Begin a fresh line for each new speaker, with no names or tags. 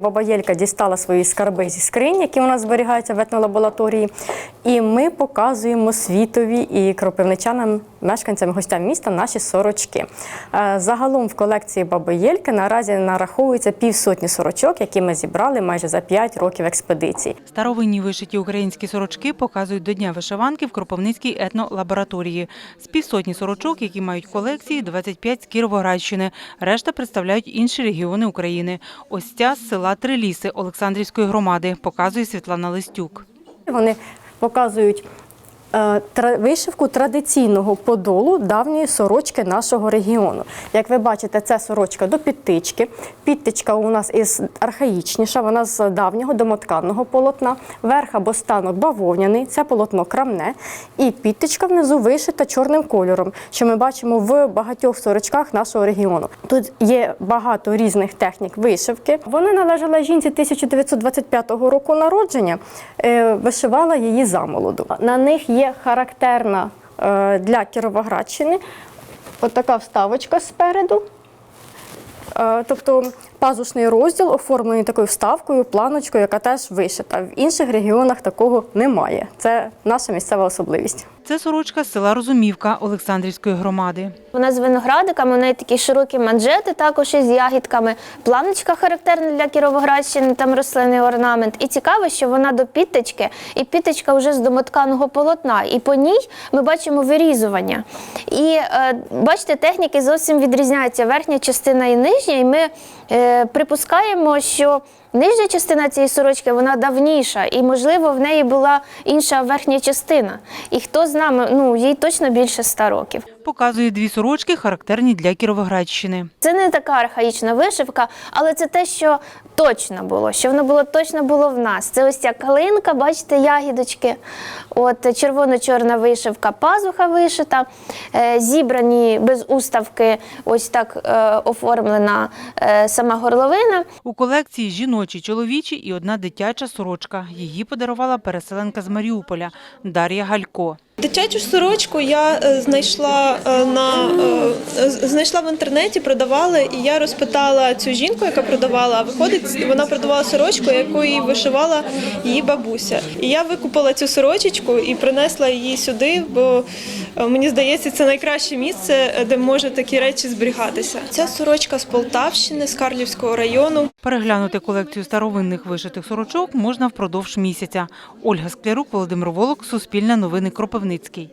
Баба Єлька дістала свої скарби зі скринь, які у нас зберігаються в етнолабораторії, і ми показуємо світові і кропивничанам, мешканцям, гостям міста наші сорочки. Е, Загалом в колекції Баби Єльки наразі нараховується півсотні сорочок, які ми зібрали майже за 5 років експедиції.
Старовинні вишиті українські сорочки показують до Дня вишиванки в Кропивницькій етнолабораторії. З півсотні сорочок, які мають в колекції, 25 з Кіровоградщини. Решта представляють інші регіони України. Ось ця з села Триліси Олександрівської громади, показує Світлана Листюк.
Вони показують вишивку традиційного подолу давньої сорочки нашого регіону. Як ви бачите, це сорочка до підтички. Підтичка у нас із архаїчніша, вона з давнього домотканного полотна. Верх або станок бавовняний, це полотно крамне. І підтичка внизу вишита чорним кольором, що ми бачимо в багатьох сорочках нашого регіону. Тут є багато різних технік вишивки. Вона належала жінці 1925 року народження, е, вишивала її замолоду. На них є характерна е, для Кіровоградщини отака вставочка спереду. Е, Тобто пазушний розділ оформлений такою вставкою, планочкою, яка теж вишита. В інших регіонах такого немає. Це наша місцева особливість.
Це сорочка з села Розумівка Олександрівської громади.
Вона з виноградиками, у неї такі широкі манжети, також із ягідками. Планочка характерна для Кіровоградщини, там рослинний орнамент. І цікаво, що вона до підтички, і підтичка вже з домотканого полотна. І по ній ми бачимо вирізування. І е, бачите, техніки зовсім відрізняються. Верхня частина і нижня, і ми припускаємо, що Нижня частина цієї сорочки вона давніша, і можливо в неї була інша верхня частина. І хто з нами, ну їй точно більше ста років.
Показує дві сорочки, характерні для Кіровоградщини.
Це не така архаїчна вишивка, але це те, що точно було, що воно було точно було в нас. Це ось ця калинка, бачите, ягідочки. От червоно-чорна вишивка, пазуха вишита, е, зібрані без уставки, ось так е, оформлена е, сама горловина.
У колекції жіночі, чоловічі і одна дитяча сорочка. Її подарувала переселенка з Маріуполя Дар'я Галько.
Дитячу сорочку я е, знайшла е, на е, знайшла в інтернеті, продавали, і я розпитала цю жінку, яка продавала. А виходить, вона продавала сорочку, яку їй вишивала її бабуся. І я викупила цю сорочечку і принесла її сюди, бо мені здається, це найкраще місце, е, де може такі речі зберігатися. Ця сорочка з Полтавщини, з Карлівського району.
Переглянути колекцію старовинних вишитих сорочок можна впродовж місяця. Ольга Склярук, Володимир Волок, Суспільне новини Кропивницький.